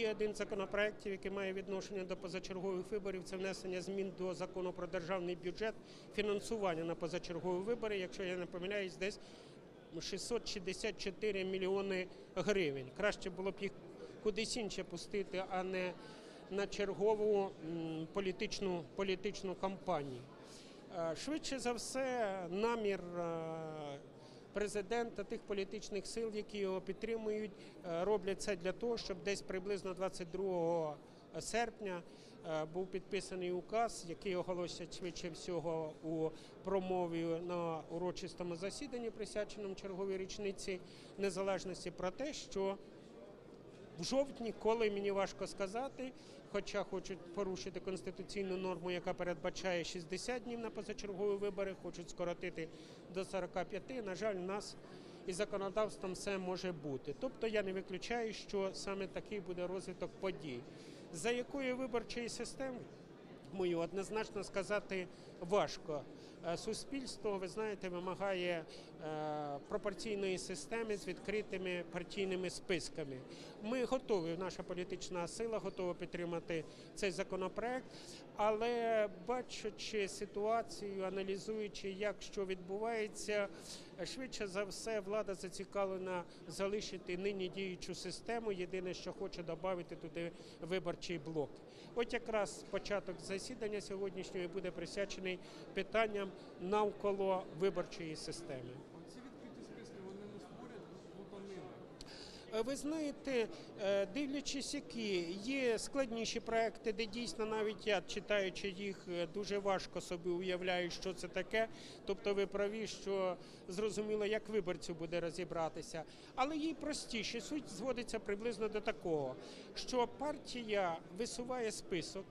є один з законопроєктів, який має відношення до позачергових виборів. Це внесення змін до закону про державний бюджет, фінансування на позачергові вибори. Якщо я не помиляюсь, десь 664 мільйони гривень. Краще було б їх кудись інше пустити, а не на чергову політичну, політичну кампанію. Е, Швидше за все, намір е, президента тих політичних сил, які його підтримують, е, роблять це для того, щоб десь приблизно 22 серпня е, був підписаний указ, який оголосять швидше всього у промові на урочистому засіданні, присяченому черговій річниці незалежності, про те, що в жовтні, коли мені важко сказати, хоча хочуть порушити конституційну норму, яка передбачає 60 днів на позачергові вибори, хочуть скоротити до 45. На жаль, нас із законодавством все може бути. Тобто я не виключаю, що саме такий буде розвиток подій. За якою виборчої системи? Мою однозначно сказати важко. Е, Суспільство, ви знаєте, вимагає е, пропорційної системи з відкритими партійними списками. Ми готові, наша політична сила готова підтримати цей законопроект, але бачачи ситуацію, аналізуючи, як що відбувається, швидше за все влада зацікавлена залишити нині діючу систему. Єдине, що хоче додати туди виборчий блок. От якраз початок засідання сьогоднішнього буде присвячений питанням навколо виборчої системи. Ці відкриті списки вони не створять плутанини. Е, Ви знаєте, е, дивлячись, які є складніші проекти, де дійсно навіть я, читаючи їх, е, дуже важко собі уявляю, що це таке. Тобто ви праві, що зрозуміло, як виборцю буде розібратися. Але їй простіше. Суть зводиться приблизно до такого, що партія висуває список.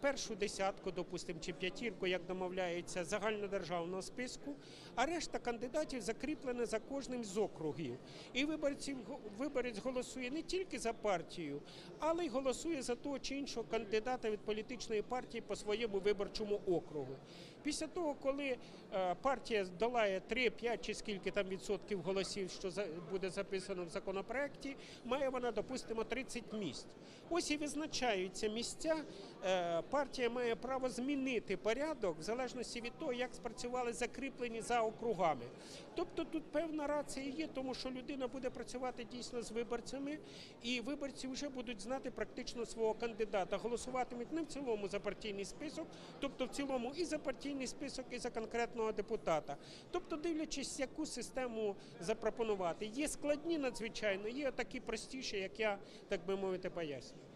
Першу десятку, допустимо, чи п'ятірку, як домовляється, загальнодержавного списку, а решта кандидатів закріплена за кожним з округів. І виборців, виборець голосує не тільки за партію, але й голосує за того чи іншого кандидата від політичної партії по своєму виборчому округу. Після того, коли е, партія долає 3, 5 чи скільки там відсотків голосів, що буде записано в законопроекті, має вона, допустимо, 30 місць. Ось і визначаються місця. Партія має право змінити порядок в залежності від того, як спрацювали закріплені за округами. Тобто тут певна рація є, тому що людина буде працювати дійсно з виборцями, і виборці вже будуть знати практично свого кандидата. Голосуватимуть не в цілому за партійний список, тобто в цілому і за партійний список, і за конкретного депутата. Тобто, дивлячись, яку систему запропонувати. Є складні надзвичайно, є такі простіші, як я так би мовити, пояснюю.